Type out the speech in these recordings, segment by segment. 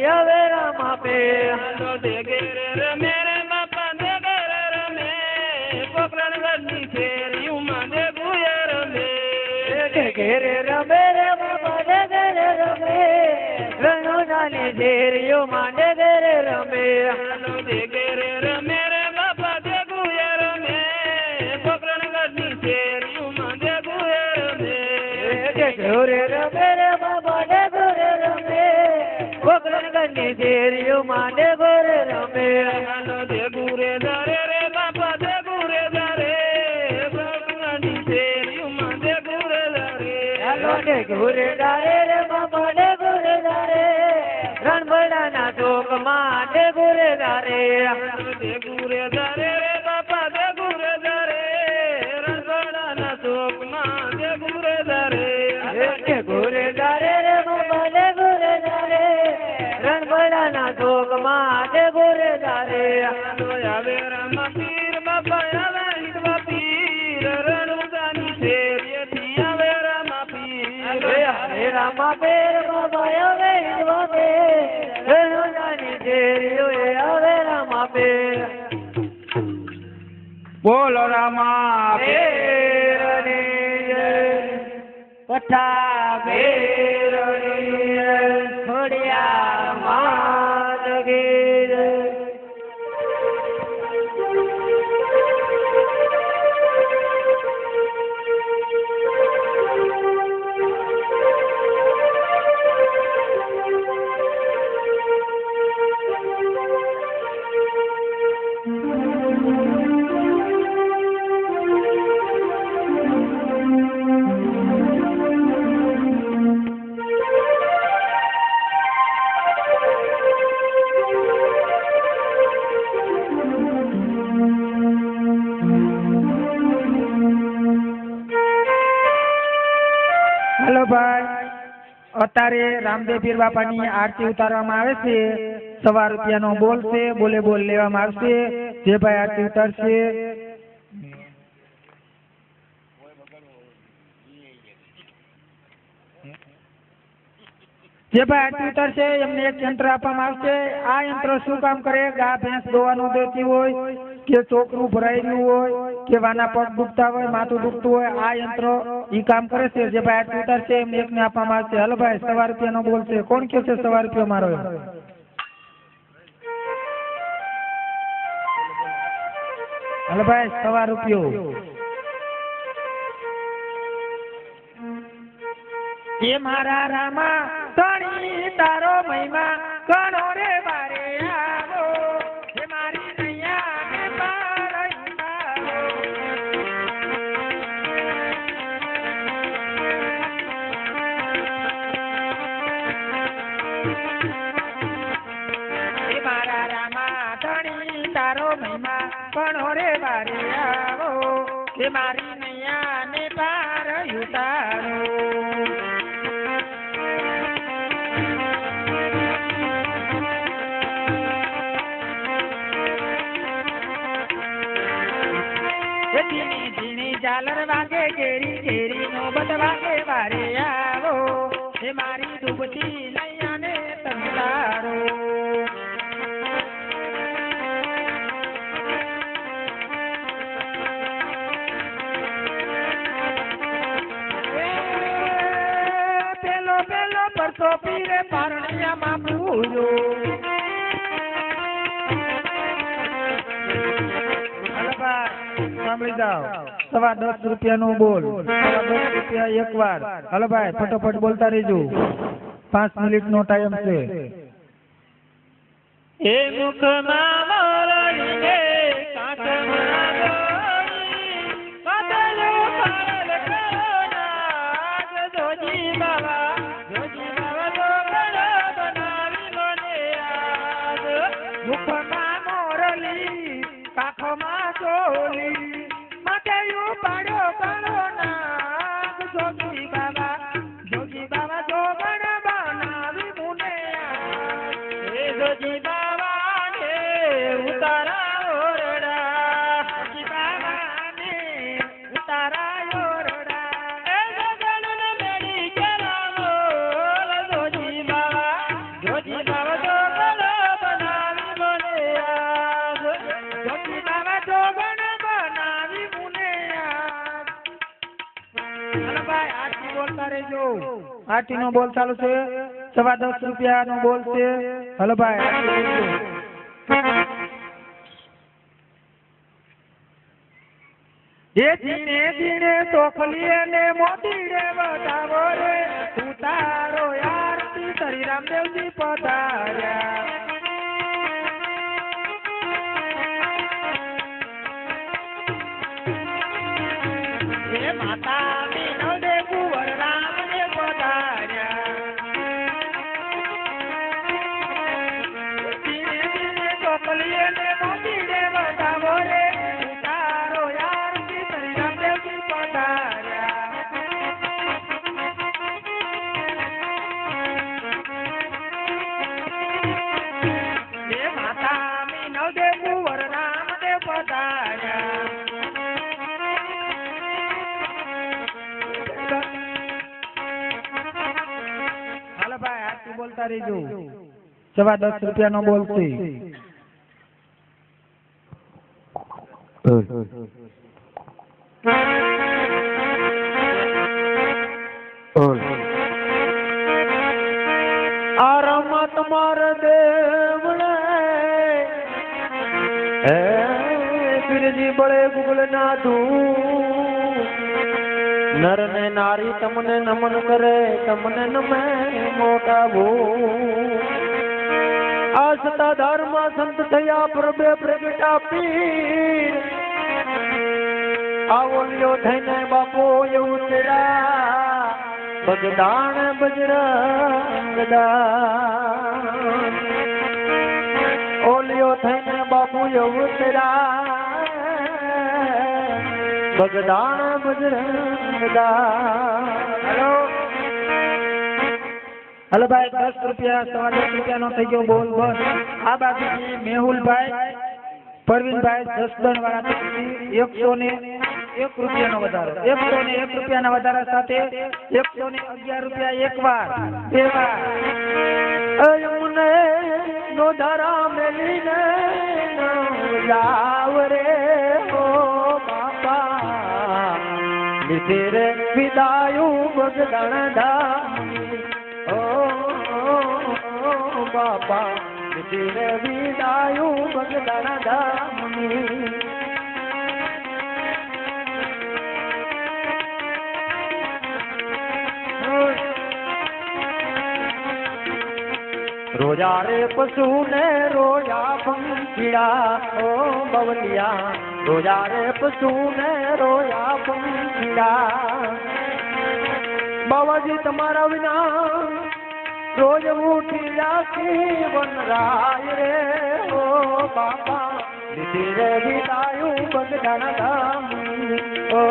હવે રામા પે હાલો દેગે ગોકરણગઢની શેરીઓ માં ઘરે રમે. હાલો દેગુરે દારે રે, બાપા દેગુરે દારે પોકરણગઢની શેરીઓમાં દેગુરે દારે હાલો ને ઘરે ડારે. રે બાબા ને ઘરે ડારે. રણભડાના ચોકમાં ને ઘરે ડારે. દેગુરે દારે રે બાપા દેગુરે દારે રણછોડાના ચોકમાં દેગુરે દારે બોલો રામા પેરની જય. અત્યારે રામદેવ પીર બાપાની આરતી ઉતારવામાં આવે છે. સવા રૂપિયાનો બોલ છે, બોલે બોલ લેવામાં આવશે. જે ભાઈ આરતી ઉતારશે. જે ભાઈ આરતી ઉતારશે, એમને એક યંત્ર આપવામાં આવશે. આ યંત્ર શું કામ કરે? ગા, ભેંસ દોવાનું દેતી હોય. કે ચોકરું ભરાયેલું હોય કે વાના પગ દુખતા હોય, માથું દુખતું હોય, આ યંત્ર ઈ કામ કરે છે. જે ભાઈ આરતી ઉતારશે એમને એકને આપવામાં આવશે. હલો ભાઈ સવા રૂપિયાનો બોલશે કોણ કે છે સવા રૂપિયા મારો હલો ભાઈ સવા રૂપિયો. એ મારા રામા, તણી તારો મહિમા મારી નૈયા ને પાર ઉતારો. એ ઝીણી ઝીણી ઝાલર વાગે, ઘેરી ઘેરી નોબત વાગે, વારે આવો. હે મારી ડૂબતી નૈયાને તંગારો એ પીરે પારણિયામાં પૂજો. સાંભળી જાઓ. સવા દસ રૂપિયાનો બોલ. સવા દસ રૂપિયા એક વાર હલો ભાઈ ફટોફટ બોલતા રહેજો. પાંચ મિનિટ નો ટાઈમ છે. એ મુખમાં આરતી નો બોલ ચાલુ છે. સવા દસ રૂપિયા નો બોલ છે. હલો ભાઈ. એ જીણે જીણે તોખલીએ ને મોતીડે બતાવો રે ઉતારો આરતી શ્રી રામદેવજી પધાર્યા. હે માતા કુંવર રામ પધાર્યા. હાલો ભાઈ આરતી બોલતા રહેજો. સવા દસ રૂપિયા નો બોલશે અરમત રમત માર બળે ગુગલ નાધું નર ને નારી તમને નમન કરે, તમને નમે મોટા ભૂ આ સતા ધર્મ સંત થયા પ્રભે પ્રગટા પીર આવો લ્યો થઈને બાપો એવું તેરા બગદાણ બજરંગદા ઓલિયો થઈને બાપુ એવું તેરા બગદાણ બજરંગ હલો. ભાઈ, દસ રૂપિયા, સવા દસ રૂપિયા નો થઈ ગયો બોલ બોલ. આ બાજુથી મેહુલભાઈ, પરવીનભાઈ જસદણ વાળા એકસો ને એક રૂપિયાનો વધારો. એકસો ને એક રૂપિયાના વધારા સાથે એકસો ને અગિયાર રૂપિયા એક વાર. બે વાર. અયમને નો ધારા મેલીને જાવ લીધે રે વિદાયું બગદાણ ધામી ઓ બાપા લીધે રે વિદાયું બગદાણ ધામી રોજા રે પશુ ને રોયા પંખીડા ઓ બવલિયા રોજા રે પશુ ને રોયા પંખીડા. બાવાજી તમારા વિના રોજ ઉઠી રાખી વનરાય રે. ઓ બાપા, લીધી રે વિદાયું બગડાના ધામ. ઓ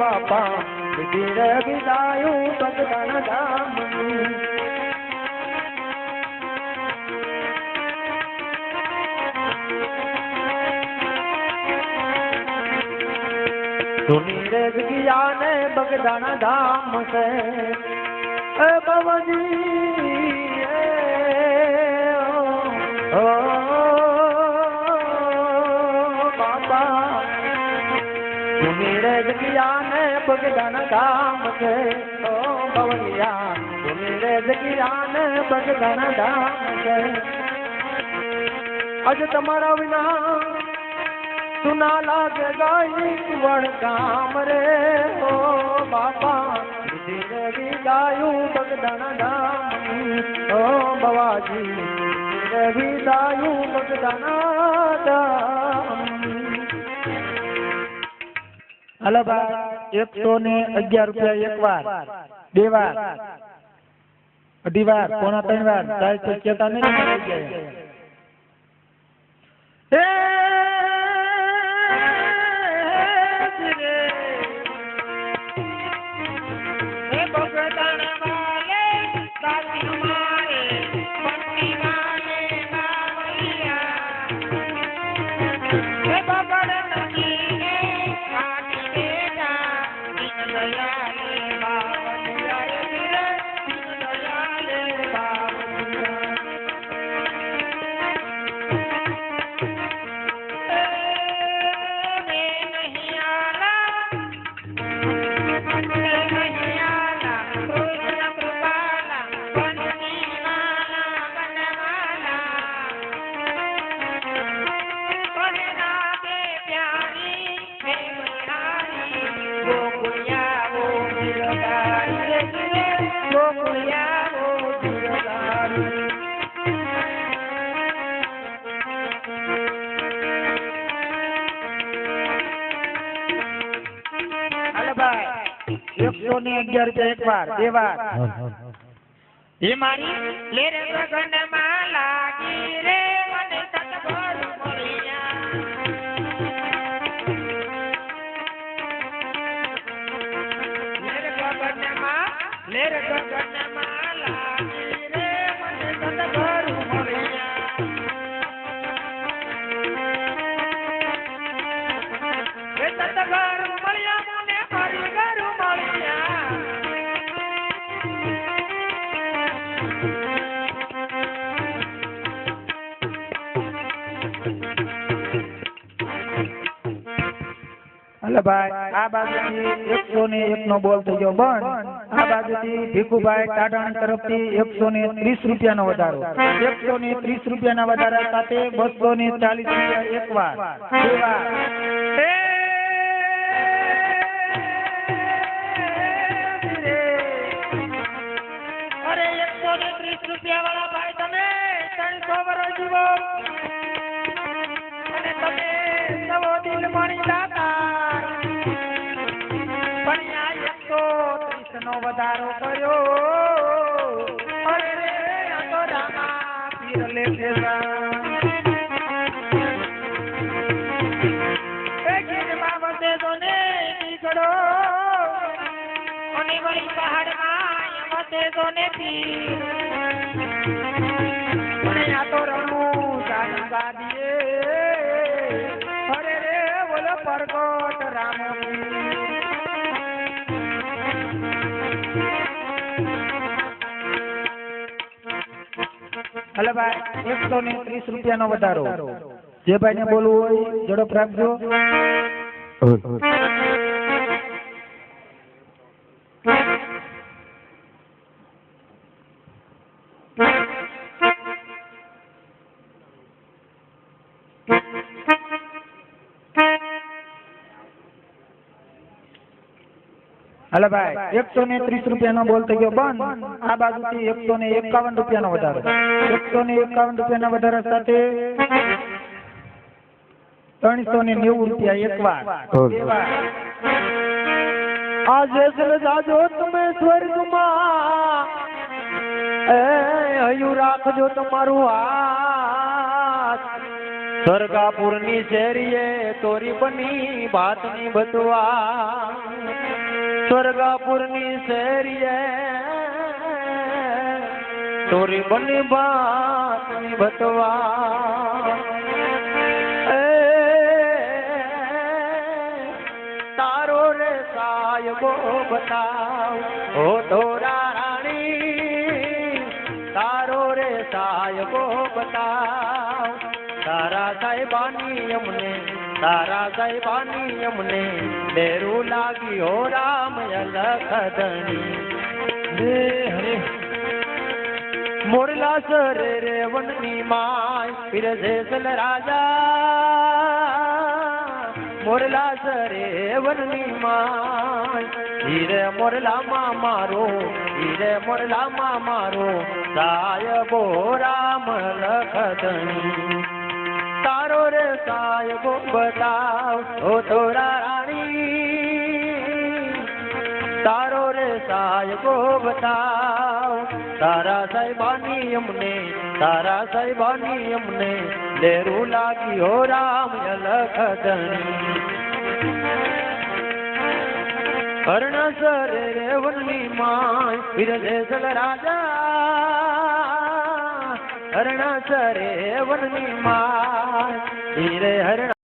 બાપા, લીધી રે વિદાયું બગડાના ધામ. સુની રે જગિયા ને બગદાણા ધામ છે. એ બાબાજી ઓ, બાબા. ધૂની રે જગિયા ને બગદાણા ધામ છે. ઓ બવલિયા સુની રે જગિયા ને બગદાણા ધામ છે. આજે તમારા વિના સુના લાગે ગાઈ વણ કામ રે ઓ બાપા રવિ વિદાયું બગદાણા ધામ ઓ બવાજી રવિ વિદાયું બગદાણા ધામ હલો ભાઈ એકસો ને અગિયાર રૂપિયા એક વાર બે વાર અઢી વાર પોણા ત્રણ વાર ચાર તો ચેતા નહીં ને અગિયાર રૂપિયા એક વાર. બે વાર. એ મારી લે રે ગગનમાં લાગી રે. અલે ભાઈ આ બાજુથી એકસો ને એક નો બોલ થઈ બંધ. આ બાજુથી ભીખુભાઈ ટાટાણી તરફથી એકસો ને ત્રીસ રૂપિયાનો વધારો. એકસો ને ત્રીસ રૂપિયાના વધારા સાથે બસો ને ચાલીસ રૂપિયા એક વાર તમે નવો દિલ મણી દાતા વધારો કર્યો. અરે તો રામા પીર લે એ ગીરમાં ને પીર. અને આ તો રણું રામો અલે ભાઈ એકસો ને ત્રીસ રૂપિયાનો વધારો. જે ભાઈ ને બોલવું હોય ઝડપ રાખજો હલો ભાઈ એકસો ને ત્રીસ રૂપિયાનો બોલ થઈ ગયો બંધ. આ બાજુથી એકસો ને એકાવન રૂપિયાનો વધારો. એકસો ને એકાવન રૂપિયાના વધારા સાથે ત્રણસો ને નેવું રૂપિયા એક વાર. આજે જાજો તમે સ્વર્ગમાં. હયું રાખજો તમારું હાથ. સ્વર્ગાપુરની શેરીએ તોરી બની ભાતની બતવા સ્વર્ગાપુરની શેરીએ તોરી બની ભાતની બતવા તારો રે સાયબો બતાવ. હો ધોરા રાણી, તારો રે સાયબો બતાવ. તારા સાહેબાની અમને તારા સાહેબાની અમને ડેરું લાગ્યો રામ અલખદણી હરે. મોરલા સર રે વનની માય પીરસેસલ રાજા. મોરલા સરે વનની માય, હીરે મોરલા માં મારો, હીરે મોરલા માં મારો, સાયબો રામ લખદણી રે સાયબો બતાવ. ઓ તોરા રાણી, તારો રે સાયબો બતાવ. તારા સાહેબાની અમને, તારા સાહેબાની અમને લેરું લાગી હો રામ લખદણી કર્ણસર રે વનની માય વિરદેસલ રાજા. હરણા સરે વનની માય ધીરે હરણા